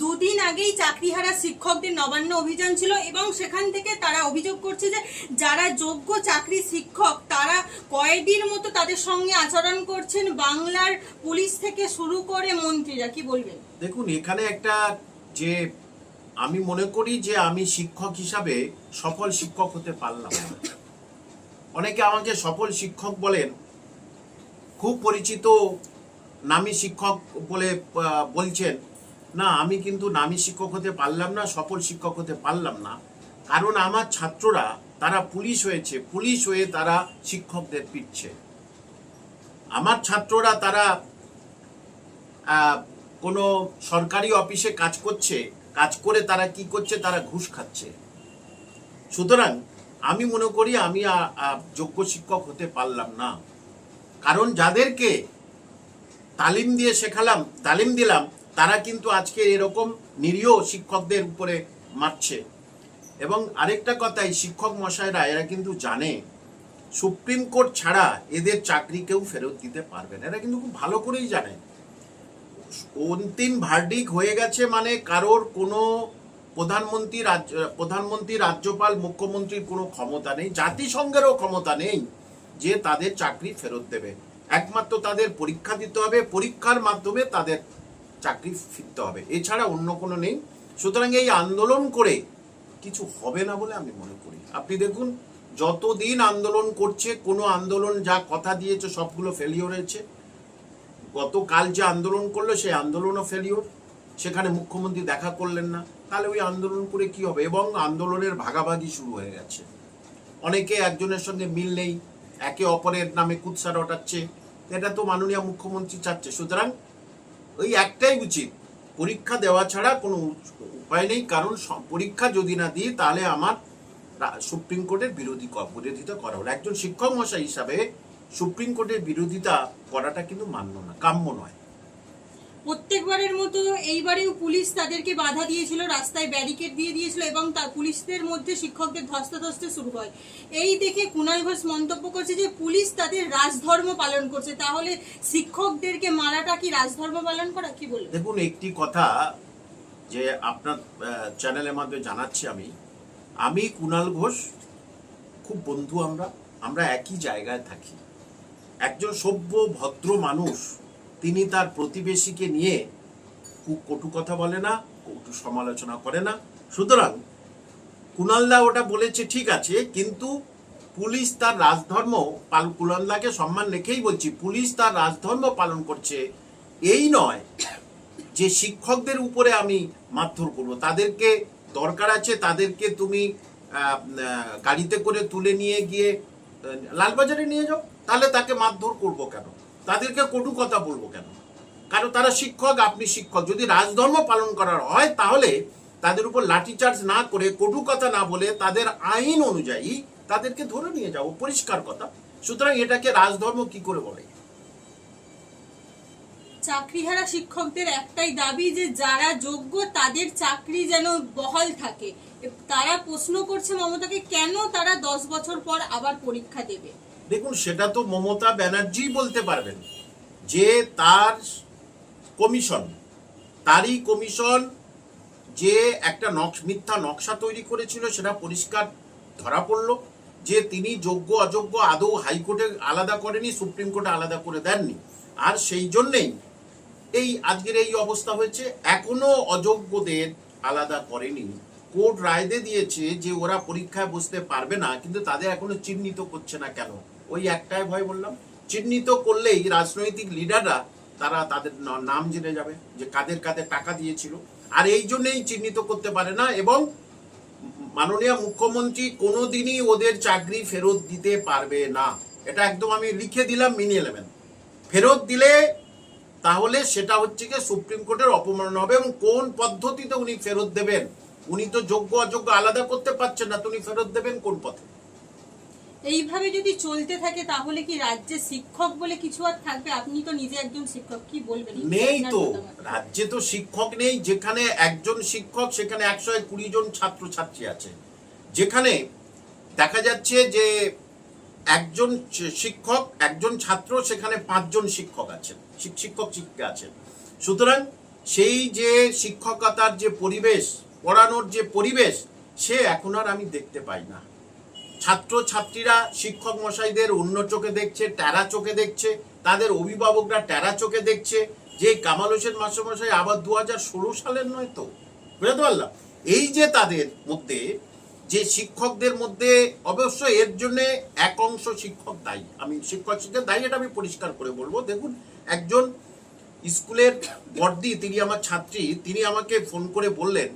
দুদিন আগেই চাকরিহারা শিক্ষকদের নবান্ন অভিযান ছিল এবং সেখান থেকে তারা অভিযোগ করছে যে যারা যোগ্য চাকরি শিক্ষক, তারা কয়েদির মতো তাদের সঙ্গে আচরণ করছেন বাংলার পুলিশ থেকে শুরু করে মন্ত্রীরা কি বলবেন দেখুন, এখানে একটা যে আমি মনে করি যে আমি শিক্ষক হিসাবে সফল শিক্ষক হতে পারলাম। অনেকে আমাকে সফল শিক্ষক বলেন, খুব পরিচিত নামী শিক্ষক বলে বলছেন না, আমি কিন্তু নামী শিক্ষক হতে পারলাম না, সফল শিক্ষক হতে পারলাম না। কারণ আমার ছাত্ররা, তারা পুলিশ হয়েছে, পুলিশ হয়ে তারা শিক্ষকদের পিটছে। আমার ছাত্ররা তারা কোনো সরকারি অফিসে কাজ করছে, কাজ করে তারা কি করছে, তারা ঘুষ খাচ্ছে। সুতরাং, আমি মনে করি আমি যোগ্য শিক্ষক হতে পারলাম না। কারণ যাদেরকে তালিম দিয়ে শেখালাম, তালিম দিলাম তারা কিন্তু আজকে এরকম নিরীহ শিক্ষকদের উপরে মারছে। এবং আরেকটা কথা, এই শিক্ষক মশাইরা, এরা কিন্তু জানে, সুপ্রিম কোর্ট ছাড়া এদের চাকরি কেউ ফেরত দিতে পারবে না। এরা কিন্তু খুব ভালো করেই জানে। অন্তিম ভার্ডিক হয়ে গেছে মানে কারোর কোনো প্রধানমন্ত্রী রাজ্য, প্রধানমন্ত্রী, রাজ্যপাল, মুখ্যমন্ত্রীর কোনো ক্ষমতা নেই, জাতিসংঘেরও ক্ষমতা নেই যে তাদের চাকরি ফেরত দেবে। একমাত্র তাদের পরীক্ষা দিতে হবে, পরীক্ষার মাধ্যমে তাদের চাকরি ফিরতে হবে। এছাড়া অন্য কোনো নেই। সুতরাং এই আন্দোলন করে কিছু হবে না বলে আমি মনে করি। আপনি দেখুন, যতদিন আন্দোলন করছে, কোনো আন্দোলন যা কথা দিয়েছে সবগুলো ফেলিওর হয়েছে। গতকাল যে আন্দোলন করল, সেই আন্দোলনও ফেলিওর সেখানে মুখ্যমন্ত্রী দেখা করলেন না। তাহলে ওই আন্দোলন করে কি হবে? এবং আন্দোলনের ভাগাভাগি শুরু হয়ে গেছে। অনেকে একজনের সঙ্গে মিল নেই। একে অপরের নামে কুৎসা রটাচ্ছে। এটা তো মাননীয় মুখ্যমন্ত্রী চাচ্ছে। সুতরাং ওই একটাই উচিত। পরীক্ষা দেওয়া ছাড়া কোনো উপায় নেই, কারণ পরীক্ষা যদি না দিই, তাহলে আমার সুপ্রিম কোর্টের বিরোধী বিরোধিতা করা হলো। একজন শিক্ষক মশাই হিসাবে সুপ্রিম কোর্টের বিরোধিতা করাটা কিন্তু মান্য না, কাম্য নয়। প্রত্যেকবারের মতো এইবারেও পুলিশ তাদেরকে বাধা দিয়েছিল, রাস্তায় ব্যারিকেড দিয়ে দিয়েছিল এবং তার পুলিশদের মধ্যে শিক্ষকদের ধস্তাধস্তি শুরু হয়। এই দেখে কুণাল ঘোষ মন্তব্য করছে যে, পুলিশ তাদের রাজধর্ম পালন করছে, তাহলে শিক্ষকদেরকে মারাটা কি রাজধর্ম পালন করা? কি বলবেন দেখুন, একটি কথা যে আপনার চ্যানেলের মাধ্যমে জানাচ্ছি আমি। আমি কুণাল ঘোষ, খুব বন্ধু আমরা। আমরা একই জায়গায় থাকি। একজন সভ্য, ভদ্র মানুষ তিনি তার প্রতিবেশীকে নিয়ে কটু কথা বলে না, কটু সমালোচনা করে না। সুতরাং কুণালদা ওটা বলেছে, ঠিক আছে, কিন্তু পুলিশ তার রাজধর্ম পাল কুণালদাকে সম্মান রেখেই বলছি, পুলিশ তার রাজধর্ম পালন করছে। এই নয় যে শিক্ষকদের উপরে আমি মারধর করব। তাদেরকে দরকার আছে, তাদেরকে তুমি গাড়িতে করে তুলে নিয়ে গিয়ে লালবাজারে নিয়ে যাও, তাহলে তাকে মারধর করব কেন? তাদেরকে কটু কথা বলব কেন? কারণ তারা শিক্ষক, আপনি শিক্ষক। যদি রাজধর্ম পালন করার হয়, তাহলে তাদের উপর লাঠিচার্জ না করে, কটু কথা না বলে তাদের আইন অনুযায়ী তাদেরকে ধরে নিয়ে যাও, পরিষ্কার কথা। সুতরাং এটাকে রাজধর্ম কি করে বলে? চাকরিহারা শিক্ষকদের একটাই দাবি যে, যারা যোগ্য তাদের চাকরি যেন বহাল থাকে। তারা প্রশ্ন করছে মমতাকে, কেন তারা দশ বছর পর আবার পরীক্ষা দেবে? দেখুন, সেটা তো মমতা ব্যানার্জি বলতে পারবেন। যে তার কমিশন, তারই কমিশন যে একটা নকশ, মিথ্যা নকশা তৈরি করেছিল, সেটা পরিষ্কার ধরা পড়ল। যে তিনি যোগ্য, অযোগ্য, আদৌ হাইকোর্টে আলাদা করেনি, সুপ্রিম কোর্টে আলাদা করে দেননি। আর সেই জন্যেই এই আজকের এই অবস্থা হয়েছে। এখনও অযোগ্যদের আলাদা করেনি। কোর্ট রায় দিয়ে দিয়েছে যে ওরা পরীক্ষায় বসতে পারবে না, কিন্তু তাদের এখনও চিহ্নিত করছে না কেন? ওই একটাই ভয় বললাম। চিহ্নিত করলেই রাজনৈতিক লিডাররা তারা তাদের নাম জেনে যাবে যে কাদের কাদের টাকা দিয়েছিল। আর এই জন্যই চিহ্নিত করতে পারে না এবং মাননীয় মুখ্যমন্ত্রী কোনোদিনই ওদের চাকরি ফেরত দিতে পারবে না। এটা একদম আমি লিখে দিলাম মিনি এলেভেন ফেরত দিলে তাহলে সেটা হচ্ছে কি সুপ্রিম কোর্টের অপমাননা হবে এবং কোন পদ্ধতিতে উনি ফেরত দেবেন? উনি তো যোগ্য অযোগ্য আলাদা করতে পারছেন না, তো উনি ফেরত দেবেন কোন পথে? এইভাবে যদি চলতে থাকে তাহলে কি রাজ্যে শিক্ষক বলে কিছু আর থাকবে? আপনি তো নিজে একজন শিক্ষক কি বলবেন? নেই তো। রাজ্যে তো শিক্ষক নেই। যেখানে একজন শিক্ষক সেখানে একশো কুড়ি জন ছাত্র ছাত্রী আছে। যেখানে দেখা যাচ্ছে যে একজন শিক্ষক একজন ছাত্র সেখানে পাঁচজন শিক্ষক আছেন। শিক্ষক শিক্ষিকা আছেন। সুতরাং সেই যে শিক্ষকতার যে পরিবেশ পড়ানোর যে পরিবেশ সে এখন আর আমি দেখতে পাই না। ছাত্র ছাত্রীরা শিক্ষক মশাইদের অন্য চোখে দেখছে, ট্যারা চোখে দেখছে, তাদের অভিভাবকরা ট্যারা চোখে দেখছে। যে কামাল হোসেন মাস্টারমশাই আবার দু হাজার ষোলো সালের নয় তো? বুঝতে পারলাম? এই যে তাদের মধ্যে, যে শিক্ষকদের মধ্যে অবশ্য এর জন্য এক অংশ শিক্ষক দায়ী। আমি শিক্ষক শিক্ষক দায়ী, এটা আমি পরিষ্কার করে বলব। দেখুন, একজন স্কুলের বর্দি তিনি আমার ছাত্রী, তিনি আমাকে ফোন করে বললেন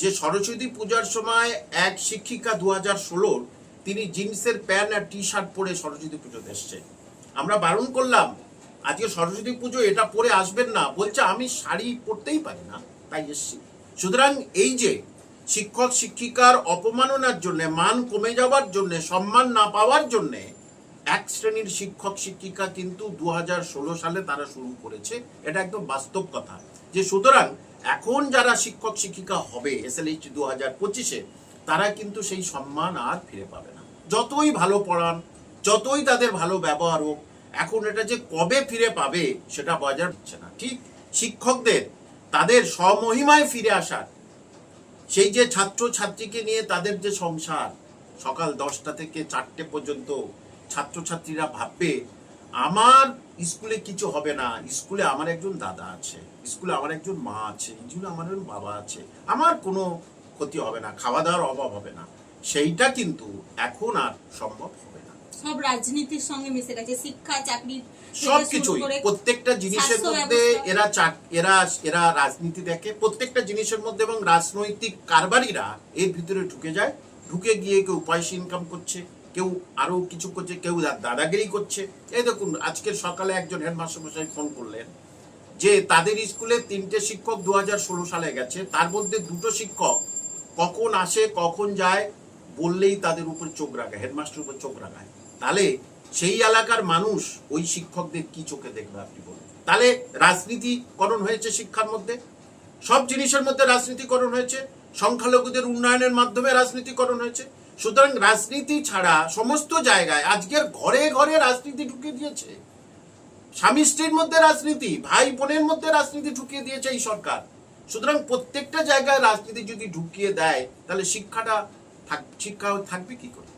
যে, সরস্বতী পূজার সময় এক শিক্ষিকা দু হাজার ষোলোর তিনি জিন্সের প্যান্ট আর টি শার্ট পরে সরস্বতী পুজোতে এসছে। আমরা বারণ করলাম, আজকে সরস্বতী পুজো, এটা পরে আসবেন না। বলছে, আমি শাড়ি পরতেই পারি না, তাই এসছি। সুতরাং এই যে শিক্ষক, শিক্ষিকার অপমাননার জন্য, মান কমে যাওয়ার জন্য, সম্মান না পাওয়ার জন্যে, এক শ্রেণির শিক্ষক, শিক্ষিকা কিন্তু দু হাজার ষোলো সালে তারা শুরু করেছে। এটা একদম বাস্তব কথা। যে সুতরাং এখন যারা শিক্ষক, শিক্ষিকা হবে এস এল দু হাজার পঁচিশে, তারা কিন্তু সেই সম্মান আর ফিরে পাবে যতই ভালো পড়ান, যতই তাদের ভালো ব্যবহার হোক, এখন এটা যে কবে ফিরে পাবে সেটা বাজার হচ্ছে না। ঠিক শিক্ষকদের, তাদের স্বমহিমায় ফিরে আসার, সেই যে ছাত্র ছাত্রীকে নিয়ে তাদের যে সংসার, সকাল দশটা থেকে চারটে পর্যন্ত ছাত্রছাত্রীরা ভাববে, আমার স্কুলে কিছু হবে না। স্কুলে আমার একজন দাদা আছে, স্কুলে আমার একজন মা আছে স্কুলে আমার বাবা আছে। আমার কোনো ক্ষতি হবে না খাওয়া দাওয়ার অভাব হবে না। সেইটা কিন্তু এখন আর সম্ভব হবে না। সব রাজনীতির সঙ্গে মিশে গেছে শিক্ষা চাকরি সব কিছুই প্রত্যেকটা জিনিসের মধ্যে এরা এরা এরা রাজনীতি দেখে প্রত্যেকটা জিনিসের মধ্যে এবং রাজনৈতিক কারবারিরা এর ভিতরে ঢুকে যায় ঢুকে গিয়ে কেউ পয়সা ইনকাম করছে কেউ আরও কিছু করছে কেউ দাদাগিরি করছে। এই দেখুন আজকের সকালে একজন হেডমাস্টার মশাই ফোন করলেন যে তাদের স্কুলে তিনটে শিক্ষক দু হাজার ষোলো সালে গেছে তার মধ্যে দুটো শিক্ষক কখন আসে কখন যায় বললেই তাদের উপর চোখ রাখায় হেডমাস্টার উপর চোখ রাখায়। তাহলে সেই এলাকার মানুষ ওই শিক্ষকদের কি চোখে দেখবে আপনি বলুন? তাহলে রাজনীতিকরণ হয়েছে শিক্ষার মধ্যে? সব জিনিসের মধ্যে রাজনীতিকরণ হয়েছে, সংখ্যালঘুদের উন্নয়নের মাধ্যমে রাজনীতিকরণ হয়েছে। সুতরাং রাজনীতি ছাড়া সমস্ত জায়গায় আজকের ঘরে ঘরে রাজনীতি ঢুকে দিয়েছে। স্বামী স্ত্রীর মধ্যে রাজনীতি, ভাই বোনের মধ্যে রাজনীতি ঢুকিয়ে দিয়েছে এই সরকার। সুতরাং প্রত্যেকটা জায়গায় রাজনীতি যদি ঢুকিয়ে দেয়, তাহলে শিক্ষাটা থাক শিক্ষা থাকবে কি করে?